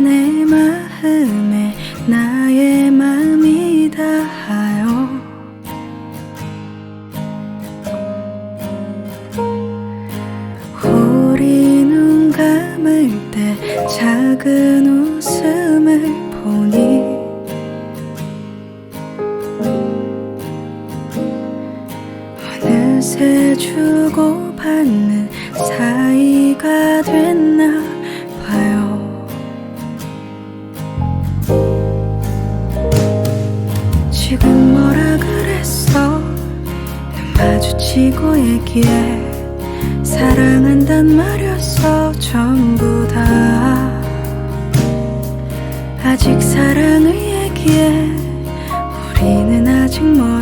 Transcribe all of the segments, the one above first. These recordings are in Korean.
내 마음에 나의 마음이 닿아요. 우리 눈 감을 때 작은 웃음을 보니 어느새 주고받는 사이가 됐나 마주치고 얘기해. 사랑한단 말이었어 전부 다. 아직 사랑을 얘기해. 우리는 아직 멀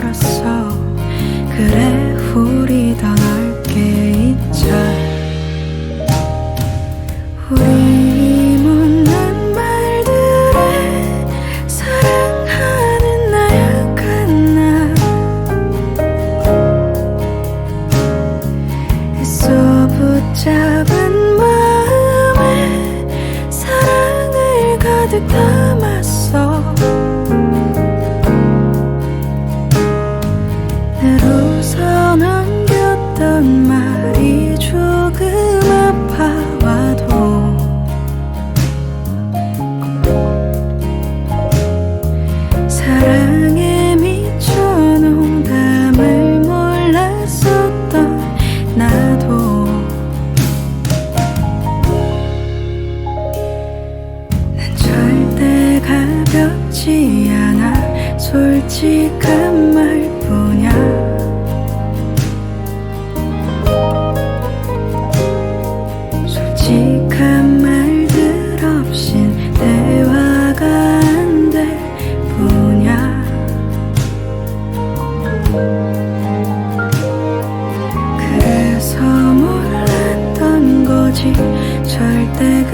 붙잡은 마음에 사랑을 가득 담 가볍지 않아. 솔직한 말뿐이야. 솔직한 말들 없인 대화가 안될 뿐이야. 그래서 몰랐던 거지. 절대